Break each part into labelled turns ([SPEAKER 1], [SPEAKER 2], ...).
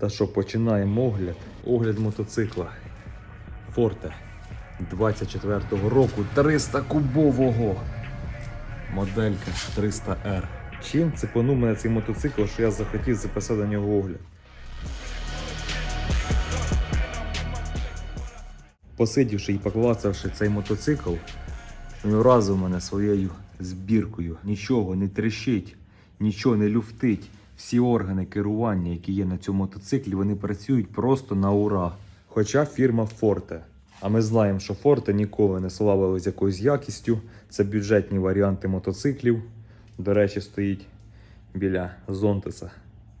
[SPEAKER 1] Та що, починаємо огляд. Огляд мотоцикла. Форте 24-го року 300 кубового. Моделька 300R. Чим цепанув мене цей мотоцикл, що я захотів записати на нього огляд. Посидівши і поклацавши цей мотоцикл, він вразив мене своєю збіркою. Нічого не трещить, нічого не люфтить. Всі органи керування, які є на цьому мотоциклі, вони працюють просто на ура. Хоча фірма Forte. А ми знаємо, що Forte ніколи не славилась якоюсь якістю. Це бюджетні варіанти мотоциклів. До речі, стоїть біля Зонтеса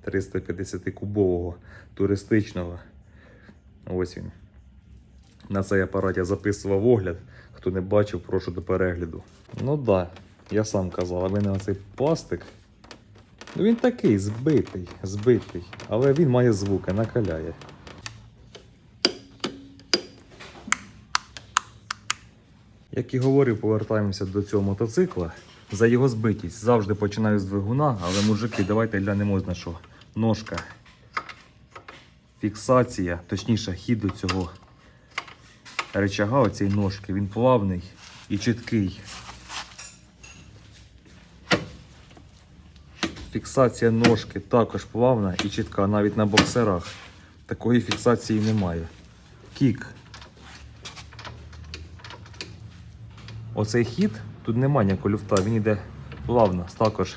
[SPEAKER 1] 350-кубового туристичного. Ось він. На цей апарат я записував огляд. Хто не бачив, прошу до перегляду. Ну так, да, я сам казав, але не оцей пластик. Ну він такий збитий, збитий. Але він має звуки, накаляє. Як і говорив, повертаємося до цього мотоцикла. За його збитість завжди починаю з двигуна, але мужики, давайте глянемо на що. Ножка. Фіксація, точніше, хід до цього речага оцієї ножки, він плавний і чіткий. Фіксація ножки також плавна і чітка, навіть на боксерах. Такої фіксації немає. Кік. Оцей хід, тут немає ніякого люфта, він йде плавно, також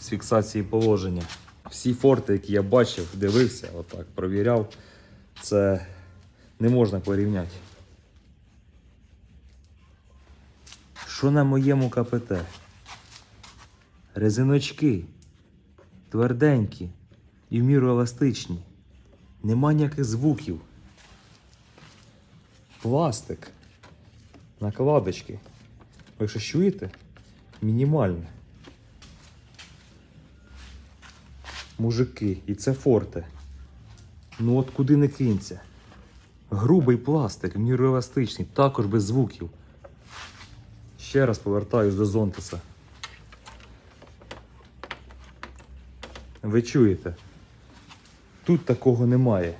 [SPEAKER 1] з фіксації положення. Всі форти, які я бачив, дивився, отак, провіряв, це не можна порівняти. Що на моєму КПТ? Резиночки. Тверденькі і в міру еластичні. Нема ніяких звуків. Пластик. Накладочки. Ви що чуєте? Мінімальне. Мужики, і це форте. Ну от куди не кинься. Грубий пластик, в міру еластичний, також без звуків. Ще раз повертаюсь до Зонтеса. Ви чуєте? Тут такого немає.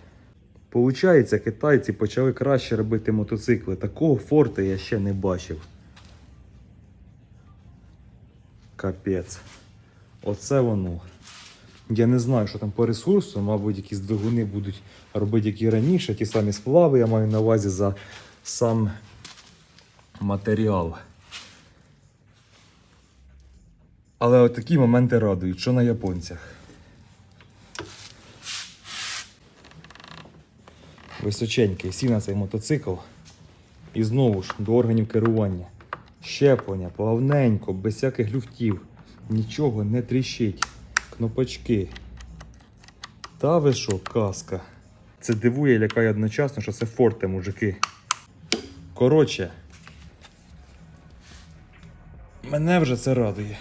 [SPEAKER 1] Получається, китайці почали краще робити мотоцикли. Такого форта я ще не бачив. Капець. Оце воно. Я не знаю, що там по ресурсу, мабуть, якісь двигуни будуть робити, як і раніше, ті самі сплави, я маю на увазі за сам матеріал. Але от такі моменти радують, що на японцях. Височенький, сів на цей мотоцикл. І знову ж до органів керування. Щеплення, плавненько, без всяких люфтів. Нічого не тріщить. Кнопочки. Та ви що, казка. Це дивує лякає одночасно, що це форте, мужики. Коротше. Мене вже це радує.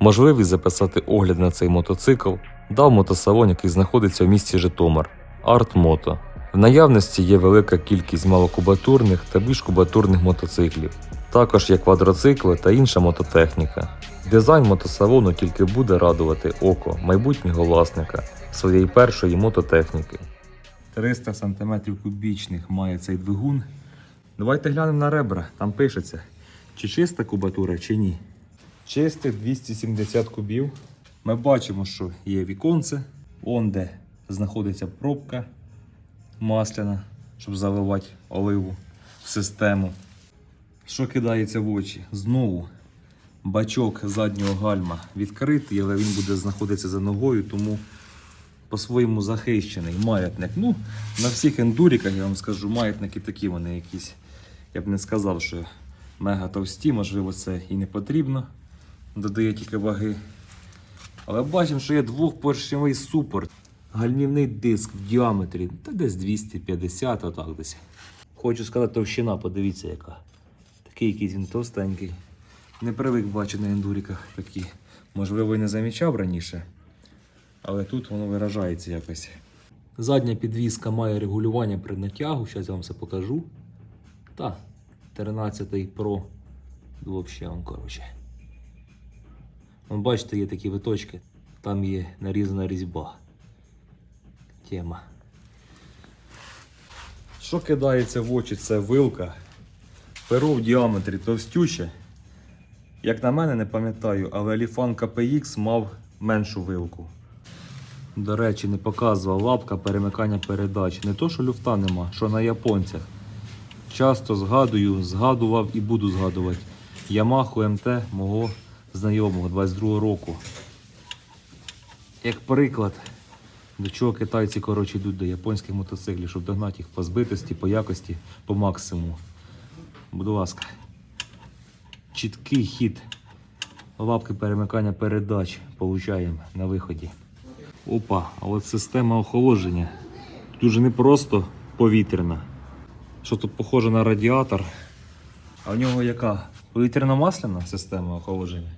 [SPEAKER 1] Можливість записати огляд на цей мотоцикл дав мотосалон, який знаходиться в місті Житомир Артмото. В наявності є велика кількість малокубатурних та більш кубатурних мотоциклів. Також є квадроцикли та інша мототехніка. Дизайн мотосалону тільки буде радувати око майбутнього власника своєї першої мототехніки. 300 см кубічних має цей двигун. Давайте глянемо на ребра, там пишеться, чи чиста кубатура, чи ні. Чистих 270 кубів. Ми бачимо, що є віконце, он де знаходиться пробка масляна, щоб заливати оливу в систему. Що кидається в очі? Знову бачок заднього гальма відкритий, але він буде знаходитися за ногою, тому по-своєму захищений. Маятник. Ну, на всіх ендуріках, я вам скажу, маятники такі вони якісь. Я б не сказав, що мега товсті, можливо, це і не потрібно. Додає тільки ваги. Але бачимо, що є двохпоршневий супорт. Гальмівний диск в діаметрі та десь 250, отак десь. Хочу сказати, товщина, подивіться яка. Такий якийсь він товстенький. Не привик бачити на ендуріках такі. Можливо, і не замічав раніше. Але тут воно виражається якось. Задня підвіска має регулювання при натягу. Зараз я вам все покажу. Та, 13 Pro. Взагалі, вам, коротше. Вон, бачите, є такі виточки. Там є нарізана різьба. Тема. Що кидається в очі, це вилка. Перо в діаметрі товстюче. Як на мене, не пам'ятаю, але Ліфан KPX мав меншу вилку. До речі, не показував лапка перемикання передач. Не то, що люфта нема, що на японцях. Часто згадую, згадував і буду згадувати. Yamaha МТ мого знайомого 22 року. Як приклад, до чого китайці коротше, йдуть до японських мотоциклів, щоб догнати їх по збитості, по якості, по максимуму. Будь ласка. Чіткий хід. Лапки перемикання передач получаємо на виході. Опа, а от система охолодження. Тут уже не просто повітряна. Що тут похоже на радіатор. А в нього яка? Повітряно-масляна система охолодження?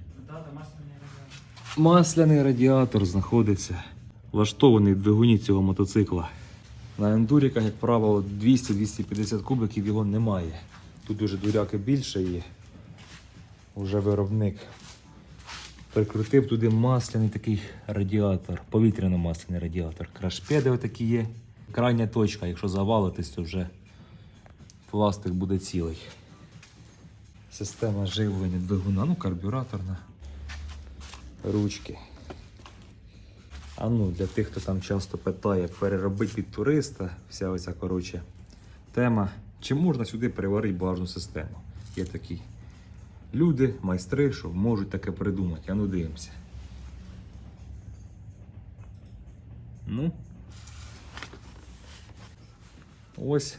[SPEAKER 1] Масляний радіатор знаходиться. Влаштований двигуні цього мотоцикла. На ендуріках, як правило, 200-250 кубиків його немає. Тут дуже дуряки більше і вже виробник прикрутив туди масляний такий радіатор, повітряно-масляний радіатор. Крашпеди отакі є. Крайня точка, якщо завалитись, то вже пластик буде цілий. Система живлення двигуна, ну карбюраторна. Ручки. А ну, для тих, хто там часто питає, переробити під туриста, вся оця коротше тема. Чи можна сюди переварити багажну систему? Є такі люди, майстри, що можуть таке придумати. А ну дивимося. Ну. Ось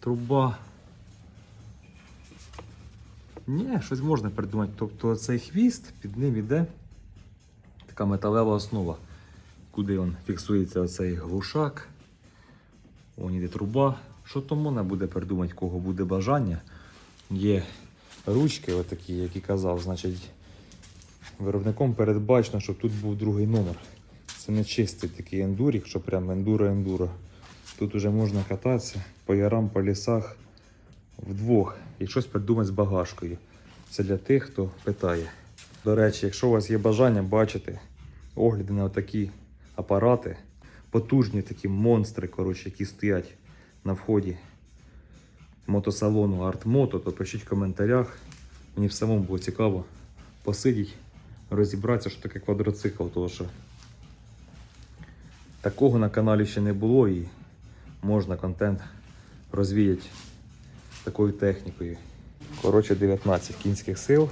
[SPEAKER 1] труба. Ні, щось можна придумати. Тобто цей хвіст, під ним іде така металева основа, куди він фіксується оцей глушак. Вон іде труба. Що то можна буде придумати, кого буде бажання. Є ручки, отакі, як і казав, значить, виробником передбачено, щоб тут був другий номер. Це не чистий такий ендурік, що прям ендуро-ендуро. Тут уже можна кататися по ярам, по лісах вдвох і щось придумати з багажкою. Це для тих, хто питає. До речі, якщо у вас є бажання бачити огляди на такі апарати, потужні такі монстри, коротше, які стоять на вході мотосалону Артмото, то пишіть в коментарях. Мені в самому було цікаво посидіти, розібратися, що таке квадроцикл, тому що такого на каналі ще не було і можна контент розвіяти такою технікою. Коротше, 19 кінських сил.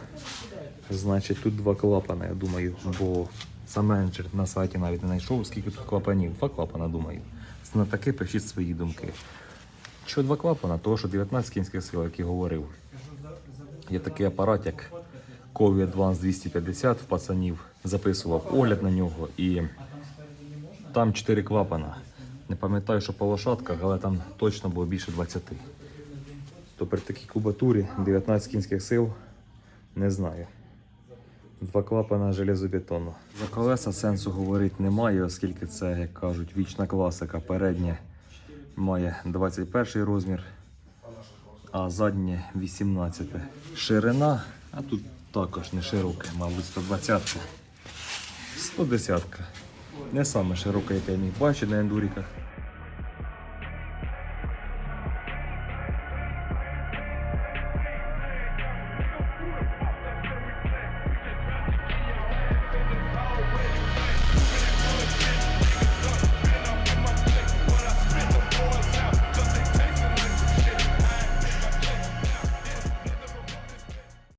[SPEAKER 1] Значить, тут два клапани, я думаю, бо сам менеджер на сайті навіть не знайшов, скільки тут клапанів. Два клапана, думаю. На таке пишіть свої думки. Що два клапана? Того, що 19 кінських сил, як і говорив. Є такий апарат, як Кові Advance 250 в пацанів. Записував огляд на нього і там 4 клапана. Не пам'ятаю, що по лошадках, але там точно було більше 20. То при такій кубатурі 19 кінських сил не знаю. Два клапана железобетону. За колеса сенсу говорити немає, оскільки це, як кажуть, вічна класика. Переднє має 21 розмір, а заднє 18. Ширина, а тут також не широка, мабуть, 120. 110. Не саме широка, яка я міг бачити на ендуріках.